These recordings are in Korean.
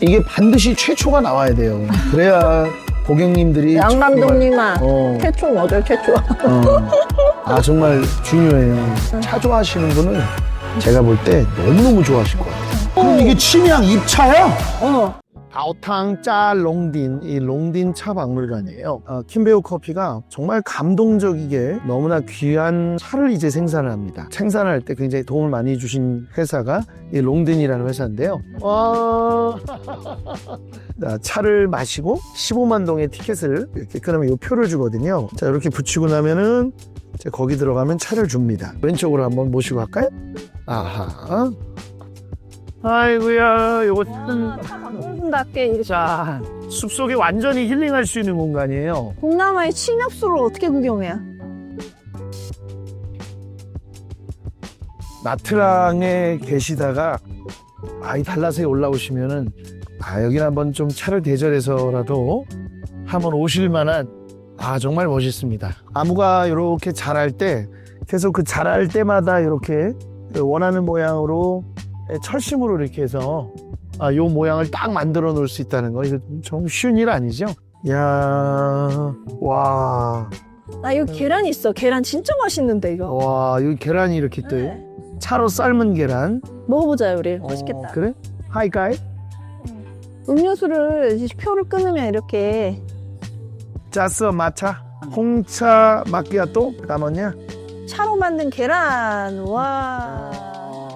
이게 반드시 최초가 나와야 돼요. 그래야 고객님들이 양 정말, 감독님아 어, 최초 뭐죠 최초? 어. 아 정말 중요해요. 차 좋아하시는 분은 제가 볼 때 너무너무 좋아하실 것 같아요. 그럼 이게 침향 입차야? 어. 바오탕 짜 롱딘 이 롱딘 차 박물관이에요. 어, 킴베오 커피가 정말 감동적이게 너무나 귀한 차를 이제 생산을 합니다. 생산할 때 굉장히 도움을 많이 주신 회사가 이 롱딘이라는 회사인데요. 와 자, 차를 마시고 15만 동의 티켓을 이렇게 끊으면 이 표를 주거든요. 자 이렇게 붙이고 나면은 거기 들어가면 차를 줍니다. 왼쪽으로 한번 모시고 갈까요? 아하. 아이고야, 요거 이렇게 자, 숲속에 완전히 힐링할 수 있는 공간이에요. 동남아의 침엽수를 어떻게 구경해요? 나트랑에 계시다가 아이 달라스에 올라오시면은 아 여기는 한번 좀 차를 대절해서라도 한번 오실 만한 아 정말 멋있습니다. 나무가 이렇게 자랄 때 계속 그 자랄 때마다 이렇게 원하는 모양으로 철심으로 이렇게 해서 아, 요 모양을 딱 만들어 놓을 수 있다는 거 이거 좀 쉬운 일 아니죠? 야, 와, 나 여기 계란 있어. 계란 진짜 맛있는데 이거. 와, 여기 계란이 이렇게 또 네. 차로 삶은 계란. 먹어보자 우리. 어, 맛있겠다. 그래? 하이가이? 음료수를 이제 표를 끊으면 이렇게 짜스 마차, 홍차 마끼아또, 까먹냐? 차로 만든 계란 와.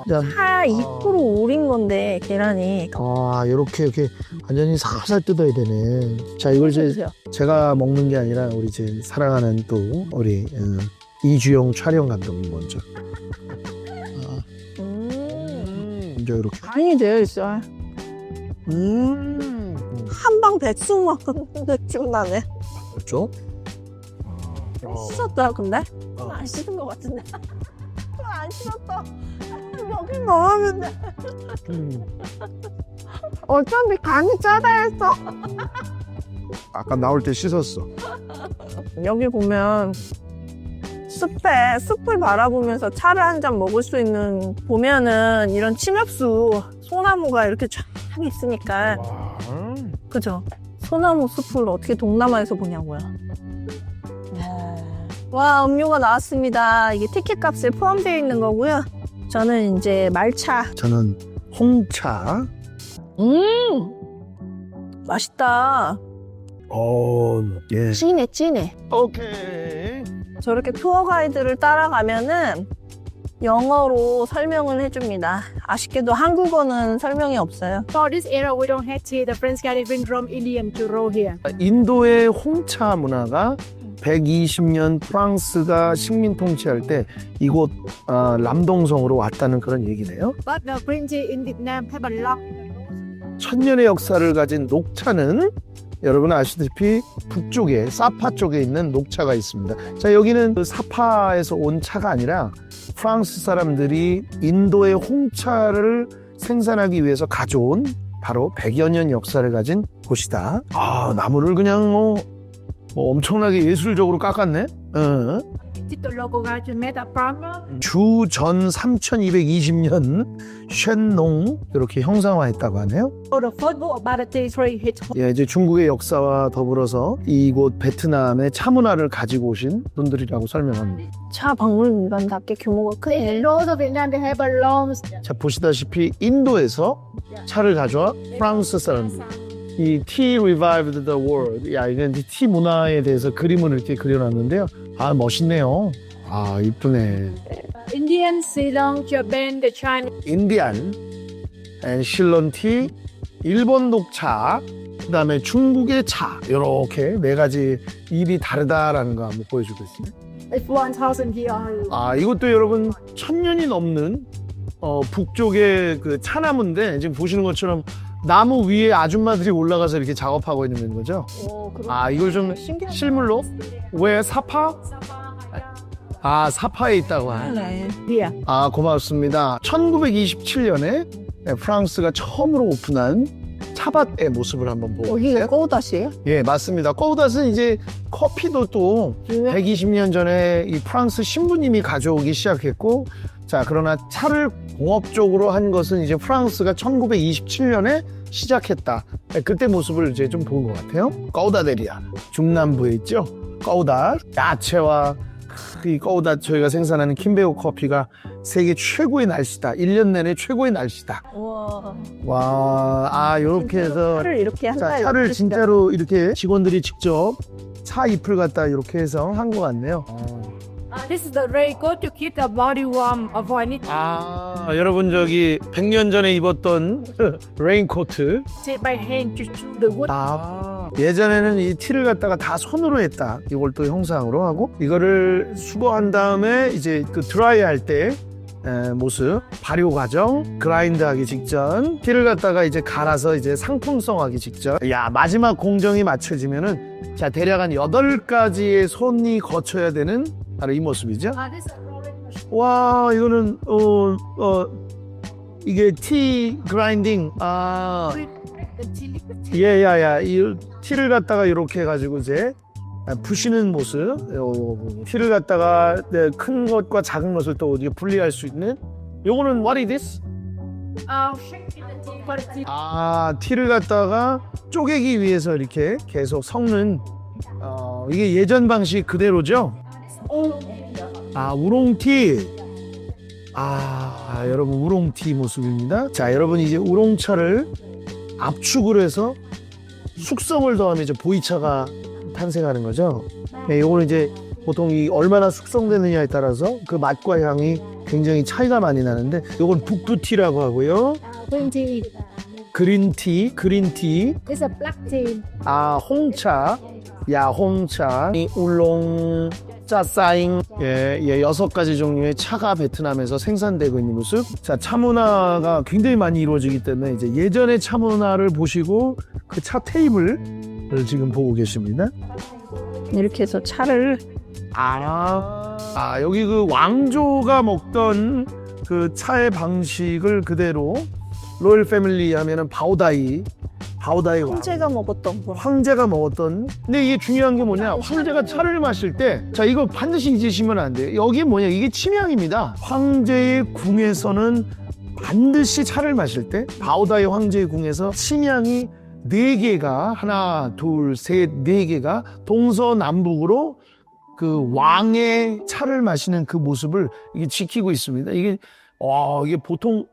자, 차2% 우린 건데 계란이. 아, 요렇게 이렇게 완전히 살살 뜯어야 되네. 자, 이걸 이제 보세요. 제가 먹는 게 아니라 우리 제 사랑하는 또 우리 어, 이주영 촬영 감독님 먼저. 음. 먼저 이렇게. 간이 되어 있어. 음. 한방 백숙 먹은 느낌 나네. 그렇죠? 씻었다 근데? 어. 안 씻은 것 같은데. 안 씻었다. 여기 넣으면 돼. 음. 어쩐지 간이 짜다 했어. 아까 나올 때 씻었어. 여기 보면 숲에 숲을 바라보면서 차를 한 잔 먹을 수 있는 보면은 이런 침엽수 소나무가 이렇게 쫙 있으니까 와. 그죠? 소나무 숲을 어떻게 동남아에서 보냐고요. 와 음료가 나왔습니다. 이게 티켓 값에 포함되어 있는 거고요. 저는 이제 말차. 저는 홍차. 음 맛있다. 어, 예. 찐해 찐해. 오케이. 저렇게 투어 가이드를 따라가면은 영어로 설명을 해줍니다. 아쉽게도 한국어는 설명이 없어요. For this era, we don't have tea. The French got it from Indian to row here. 인도의 홍차 문화가 120년 프랑스가 식민 통치할 때 이곳 아, 람동성으로 왔다는 그런 얘기네요. But the green tea in Vietnam have a lot. 천년의 역사를 가진 녹차는 여러분 아시다시피 북쪽에 사파 쪽에 있는 녹차가 있습니다. 자 여기는 그 사파에서 온 차가 아니라 프랑스 사람들이 인도의 홍차를 생산하기 위해서 가져온 바로 100여 년 역사를 가진 곳이다. 아 나무를 그냥 뭐, 뭐 엄청나게 예술적으로 깎았네. 어. 주전 3220년 쉔농 이렇게 형상화했다고 하네요. Hit 예, 이제 중국의 역사와 더불어서 이곳 베트남의 차 문화를 가지고 오신 분들이라고 설명합니다. 차 박물관답게 규모가 크네. Long. 자, 보시다시피 인도에서 차를 가져와 프랑스 사람들. 이 Tea Revived the World. 야, 이건 티 문화에 대해서 그림을 이렇게 그려놨는데요. 아, 멋있네요. 아, 이쁘네. Indian, Ceylon, Japan, the Chinese. 인디안, 앤 실론티, 일본 녹차, 그 다음에 중국의 차. 이렇게 네 가지 일이 다르다라는 거 한번 보여주고 있습니다. It's 1,000 years. 아, 이것도 여러분 천 년이 넘는 어, 북쪽의 그 차나무인데 지금 보시는 것처럼 나무 위에 아줌마들이 올라가서 이렇게 작업하고 있는 거죠. 오, 그럼 아, 이걸 좀 신기하다. 실물로 왜 사파? 아, 사파에 있다고 하네. 네. Here. 아, 고맙습니다. 1927년에 프랑스가 처음으로 오픈한 차밭의 모습을 한번 보고 여기가 계세요. 꼬우다시예요? 예, 맞습니다. 꼬우닷은 이제 커피도 또 유명. 120년 전에 이 프랑스 신부님이 가져오기 시작했고, 자, 그러나 차를 공업적으로 한 것은 이제 프랑스가 1927년에 시작했다. 그때 모습을 이제 좀 본 것 같아요. 꺼우다데리아 중남부에 있죠. 꺼우다 야채와 이 꺼우다 저희가 생산하는 킴베오 커피가 세계 최고의 날씨다. 1년 내내 최고의 날씨다. 우와. 와, 아 이렇게 해서 차를 이렇게 한다. 자, 차를 이렇게 진짜로 이렇게 직원들이 직접 차 잎을 갖다 이렇게 해서 한 것 같네요. Uh, this is the raincoat to keep the body warm, avoid it. 아, 여러분 저기 100년 전에 입었던 레인코트. Take by hand to chew the wood. 아, 예전에는 이 티를 갖다가 다 손으로 했다. 이걸 또 형상으로 하고 이거를 수거한 다음에 이제 그 드라이 할때 모습 발효 과정 그라인드 하기 직전 티를 갖다가 이제 갈아서 이제 상품성 하기 직전 야 마지막 공정이 맞춰지면은 자 대략 한 여덟 가지의 손이 거쳐야 되는 바로 이 모습이죠 machine. 와 이거는 어, 어 이게 티 그라인딩 아 the chili. 예야야 이 티를 갖다가 이렇게 해가지고 이제 부시는 모습 요, 티를 갖다가 네, 큰 것과 작은 것을 또 어디게 분리할 수 있는 요거는 what is this? Tea. 아 티를 갖다가 쪼개기 위해서 이렇게 계속 섞는 어, 이게 예전 방식 그대로죠? 아 우롱티. 아, 아, 여러분 우롱티 모습입니다. 자 여러분 이제 우롱차를 압축을 해서 숙성을 더하면 이제 보이차가 탄생하는 거죠? 네, 요거는 이제 보통 이 얼마나 숙성되느냐에 따라서 그 맛과 향이 굉장히 차이가 많이 나는데 요건 북부티라고 하고요. 그린티 그린티. tea. 아 홍차 야홍차 이 울롱 짜사잉. 예, 예 여섯 가지 종류의 차가 베트남에서 생산되고 있는 모습. 자 차 문화가 굉장히 많이 이루어지기 때문에 이제 예전의 차 문화를 보시고 그 차 테이블을 지금 보고 계십니다. 이렇게 해서 차를 아, 아 여기 그 왕조가 먹던 그 차의 방식을 그대로 로열 패밀리 하면은 바오다이 바오다이 왕. 황제가 먹었던 거. 황제가 먹었던. 근데 이게 중요한 게 뭐냐? 황제가 차를 마실 때 자 이거 반드시 잊으시면 안 돼요. 여기 뭐냐? 이게 침향입니다. 황제의 궁에서는 반드시 차를 마실 때 바오다이 황제의 궁에서 침향이 네 개가 하나 둘 셋 네 개가 동서남북으로 그 왕의 차를 마시는 그 모습을 이게 지키고 있습니다. 이게 와 이게 보통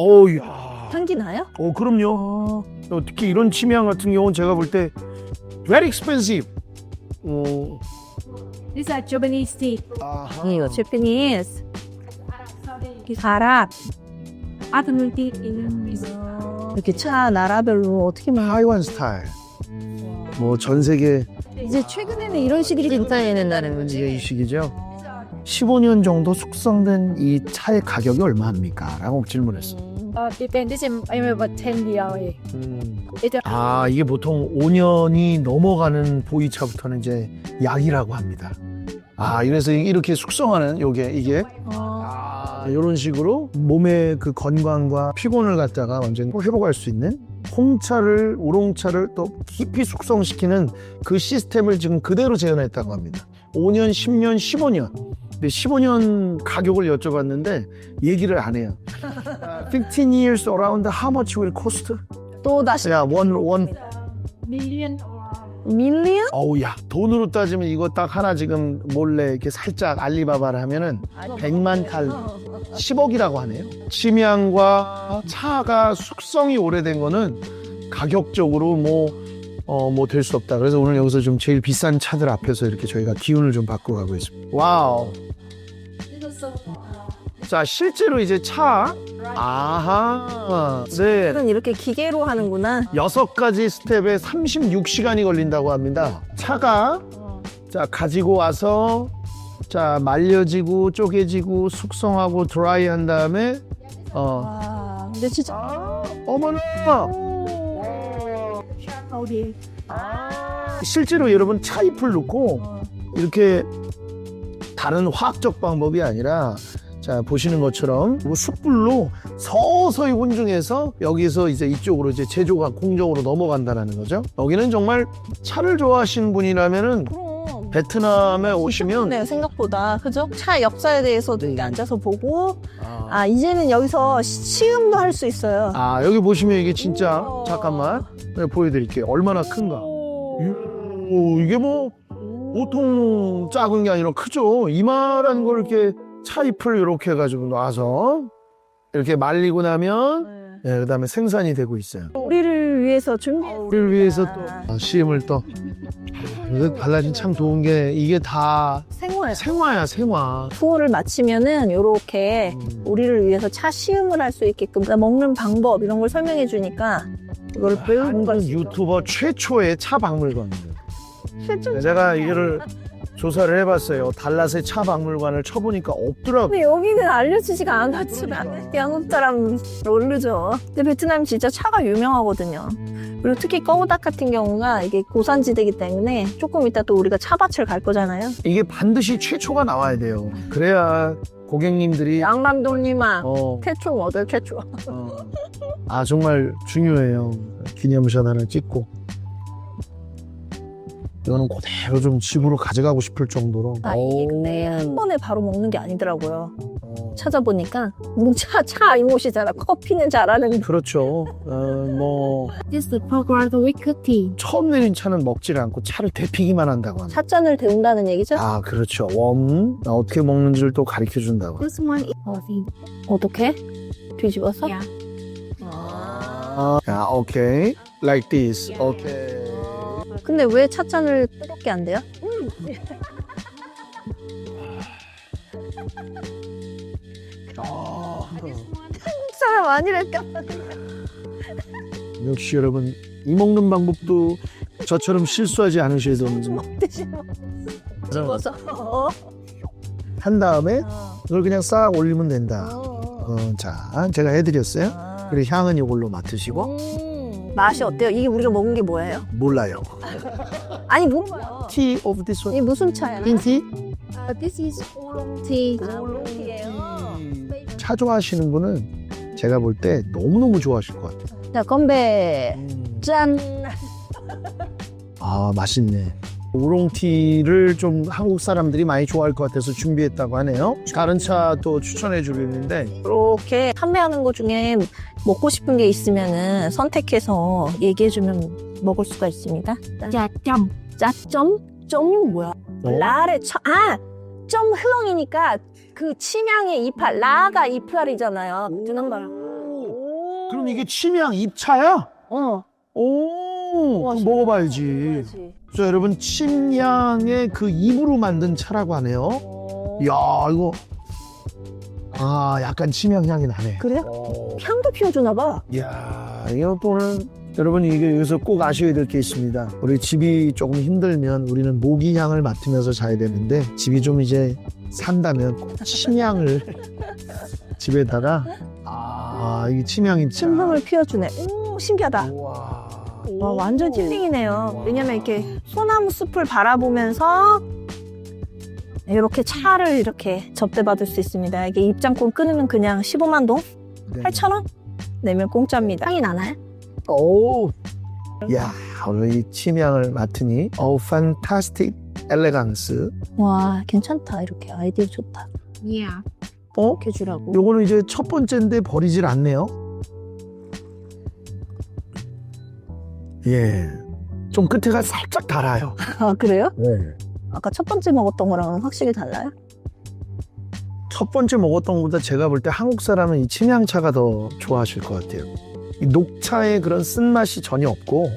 어우 야 향기 나요? 어 그럼요. 어, 특히 이런 침향 같은 경우는 제가 볼 때 very expensive. 어, This is a Japanese tea. 아하. 이거. 이 가랍. Afternoon tea in 이렇게 차 나라별로 어떻게 막 타이완 스타일. 뭐 전 세계 이제 최근에는 이런 식이 등장해낸다는 이게 이 시기죠. 15년 정도 숙성된 이 차의 가격이 얼마입니까? 라고 질문했어. depend. This is I'm about 10 DRA. It's a 아 이게 보통 5년이 넘어가는 보이차부터는 이제 약이라고 합니다. 아 이래서 이렇게 숙성하는 요게 이게 아, 이런 식으로 몸의 그 건강과 피곤을 갖다가 완전히 회복할 수 있는 홍차를 우롱차를 또 깊이 숙성시키는 그 시스템을 지금 그대로 재현했다고 합니다. 5년, 10년, 15년. 근데 15년 가격을 여쭤봤는데 얘기를 안 해요. 15 years around how much will cost? 또 다시 야, 원, 원, million or 밀리언? 어우, 야, 돈으로 따지면 이거 딱 하나 지금 몰래 이렇게 살짝 알리바바를 하면은 100만 칼, 10억이라고 하네요. 침향과 차가 숙성이 오래된 거는 가격적으로 뭐, 어, 뭐 될 수 없다. 그래서 오늘 여기서 좀 제일 비싼 차들 앞에서 이렇게 저희가 기운을 좀 받고 가고 있습니다. 와우. 자, 실제로 이제 차, 아하. 네. 이건 이렇게 기계로 하는구나. 여섯 가지 스텝에 36시간이 걸린다고 합니다. 차가 자 가지고 와서 자 말려지고 쪼개지고 숙성하고 드라이한 다음에 어 와, 근데 진짜 어머나 how 실제로 여러분 차잎을 넣고 이렇게 다른 화학적 방법이 아니라 자 보시는 것처럼 뭐 숯불로 서서히 혼중해서 여기서 이제 이쪽으로 이제 제조가 공정으로 넘어간다는 거죠. 여기는 정말 차를 좋아하시는 분이라면은 그럼 베트남에 오시면 네, 생각보다 그죠? 차 역사에 대해서도 이렇게 앉아서 보고 아, 아 이제는 여기서 시- 시음도 할 수 있어요. 아, 여기 보시면 이게 진짜 우와. 잠깐만 네, 보여드릴게요. 얼마나 큰가. 오, 이게 뭐 보통 작은 게 아니라 크죠. 이만한 걸 이렇게 차잎을 이렇게 해가지고 놔서 이렇게 말리고 나면 네. 예, 그다음에 생산이 되고 있어요. 우리를 위해서 준비. 우리를 위해서 또 아, 시음을 또 이거 발라진 참 좋은 게 이게 다 생활. 생화야 생화. 투어를 마치면은 요렇게 음. 우리를 위해서 차 시음을 할 수 있게끔 먹는 방법 이런 걸 설명해 주니까 이걸 배우는 걸 한국 유튜버 최초의 차 박물관이에요. 실전. 제가 이거를 조사를 해봤어요. 달랏의 차 박물관을 쳐보니까 없더라고. 근데 여기는 알려지지가 않았지만 한국 사람 모르죠. 근데 베트남 진짜 차가 유명하거든요. 그리고 특히 꺼우닥 같은 경우가 이게 고산지대이기 때문에 조금 이따 또 우리가 차밭을 갈 거잖아요. 이게 반드시 최초가 나와야 돼요. 그래야 고객님들이 양 감독님아 어, 최초 뭐들 최초. 어. 아 정말 중요해요. 기념샷 하나 찍고 이거는 그대로 좀 집으로 가져가고 싶을 정도로. 아 이게. 근데 한 번에 바로 먹는 게 아니더라고요. 어. 찾아보니까 우리 차, 차 이모시잖아. 커피는 잘하는 그렇죠. 어, 뭐 This is the program with cookie. 처음 내린 차는 먹질 않고 차를 데피기만 한다고 합니다. 찻잔을 데운다는 얘기죠? 아 그렇죠. 웜 어떻게 먹는지를 또 가르쳐 준다고. This one is coffee. 어떻게? 뒤집어서? Yeah. 아. 아 오케이. Like this. 오케이. 근데 왜 찻잔을 뜨겁게 안 돼요? 아, 사람 아니랄까? 역시 여러분 이 먹는 방법도 저처럼 실수하지 않으셔야 됩니다. 드시면 먹어서. 어. 한 다음에 어. 이걸 그냥 싹 올리면 된다. 어. 어, 자, 제가 해드렸어요. 아. 그리고 향은 이걸로 맡으시고 음. 맛이 어때요? 이게 우리가 먹은 게 뭐예요? 몰라요. 아니 몰라요. Tea of this one. 이 무슨 차야? 흰티? Uh, this is oolong tea. 아, 울롱티예요. 차 좋아하시는 분은 제가 볼 때 너무너무 좋아하실 것 같아요. 자 건배. 음. 짠. 아, 맛있네. 우롱티를 좀 한국 사람들이 많이 좋아할 것 같아서 준비했다고 하네요. 다른 차도 추천해 주겠는데 이렇게 판매하는 것 중에 먹고 싶은 게 있으면은 선택해서 얘기해 주면 먹을 수가 있습니다. Chăm. 짜점? 점이 뭐야? 어? 라의 차, 아! 점 흐엉이니까 그 침향의 이팔, 라가 이팔이잖아요. 누난말. 그럼 이게 침향 입차야? 어. 오, 와, 그럼 먹어봐야지. 자, 여러분 침향의 그 잎으로 만든 차라고 하네요. 이야, 이거 아, 약간 침향 향이 나네. 그래요? 어. 향도 피워주나 봐. 이야, 이거 또 오늘 여러분 이게 여기서 꼭 아셔야 될 게 있습니다. 우리 집이 조금 힘들면 우리는 모기향을 맡으면서 자야 되는데 집이 좀 이제 산다면 꼭 침향을 집에다가 아, 이게 침향이 침향을 피워주네. 오, 신기하다. 와. 와, 완전 힐링이네요. 왜냐면 이렇게 소나무 숲을 바라보면서 이렇게 차를 이렇게 접대받을 수 있습니다. 이게 입장권 끊으면 그냥 15만 동? 네. 8,000원? 내면 공짜입니다. 향이 나나요? 오. 야, 오늘 이 침향을 맡으니 어우 판타스틱 엘레강스. 와, 괜찮다. 이렇게 아이디어 좋다. Yeah. 어? 이렇게 주라고. 요거는 이제 첫 번째인데 버리질 않네요. 예. 좀 끝에가 살짝 달아요. 아, 그래요? 네. 아까 첫 번째 먹었던 거랑은 확실히 달라요? 첫 번째 먹었던 것보다 제가 볼 때 한국 사람은 이 침향차가 더 좋아하실 것 같아요. 이 녹차의 그런 쓴맛이 전혀 없고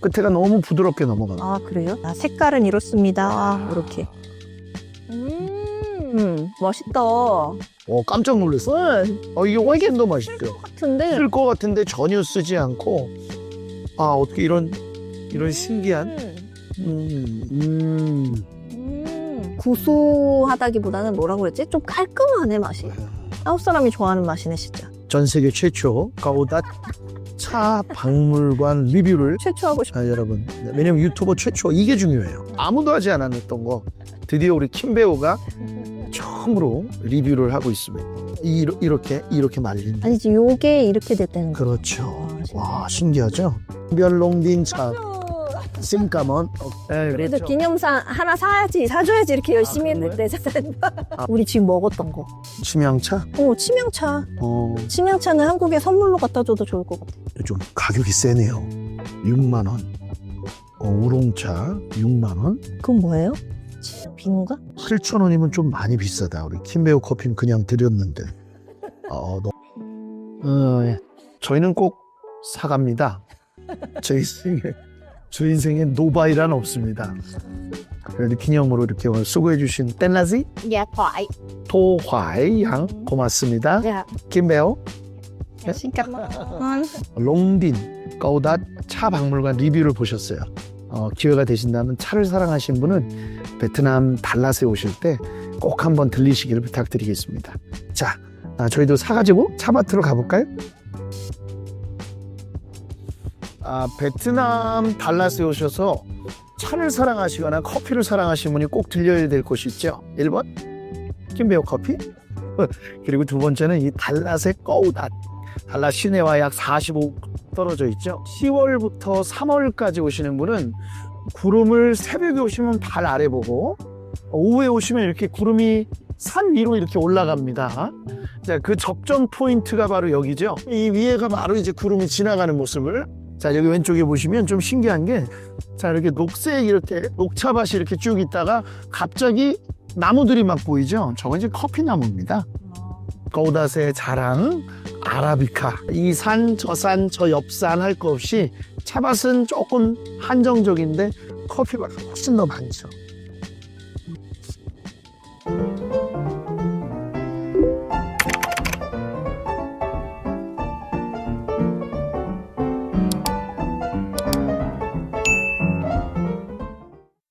끝에가 너무 부드럽게 넘어가요. 아, 그래요? 아, 색깔은 이렇습니다. 이렇게. 음, 맛있다. 어, 깜짝 놀랐어. 응, 어, 이게 훨씬 더 맛있대요. 같은데. 쓸것 같은데 전혀 쓰지 않고 아 어떻게 이런 이런 신기한 음, 음, 음. 음, 구수하다기보다는 뭐라고 그랬지? 좀 깔끔하네, 맛이. 한국 사람이 좋아하는 맛이네, 진짜. 전 세계 최초 가오다 차 박물관 리뷰를 최초하고 싶어. 아, 여러분 왜냐면 유튜버 최초 이게 중요해요 아무도 하지 않았던 거 드디어 우리 킴 배우가 처음으로 리뷰를 하고 있습니다 이, 이렇게 이렇게 말린 아니지, 요게 이렇게 됐다는 거. 그렇죠 와, 진짜. 와 신기하죠 별롱딘 차 심까먼. 네, 그래도 그렇죠. 기념상 하나 사야지, 사줘야지 이렇게 열심히 아, 그런 했는데. 우리 지금 먹었던 거. 치명차? 어, 치명차. 어, 치명차는 한국에 선물로 갖다 줘도 좋을 것 같아. 좀 가격이 세네요. 6만 원. 어, 우롱차 6만 원. 그건 뭐예요? 비누가? 8천 원이면 좀 많이 비싸다. 우리 킴베오 커피는 그냥 드렸는데. 어, 너... 어, 예. 저희는 꼭 사갑니다. 제 인생에, 저 인생에 노바이란 없습니다. 그래도 기념으로 이렇게 오늘 수고해주신 땐라지 Dạ thoại. 토화이 양 고맙습니다. Dạ. 김배우 cảm ơn. 롱딘 거우닷 차 박물관 리뷰를 보셨어요. 어, 기회가 되신다면 차를 사랑하신 분은 베트남 달랏에 오실 때 꼭 한번 들리시기를 부탁드리겠습니다. 자, 아, 저희도 사가지고 차밭으로 가볼까요? 아, 베트남 달랏에 오셔서 차를 사랑하시거나 커피를 사랑하시는 분이 꼭 들려야 될 곳이 있죠. 1번 김배우 커피 그리고 두 번째는 이 달랏의 거우닷 달랏 시내와 약 45 떨어져 있죠. 10월부터 3월까지 오시는 분은 구름을 새벽에 오시면 발 아래 보고 오후에 오시면 이렇게 구름이 산 위로 이렇게 올라갑니다. 자, 그 적정 포인트가 바로 여기죠. 이 위에가 바로 이제 구름이 지나가는 모습을 자, 여기 왼쪽에 보시면 좀 신기한 게 자, 이렇게 녹색 이렇게 녹차밭이 이렇게 쭉 있다가 갑자기 나무들이 막 보이죠. 저건 이제 커피 나무입니다. 거우닷의 자랑 아라비카. 이 산 저 산 저 옆산 할 거 없이 차밭은 조금 한정적인데 커피가 훨씬 더 많죠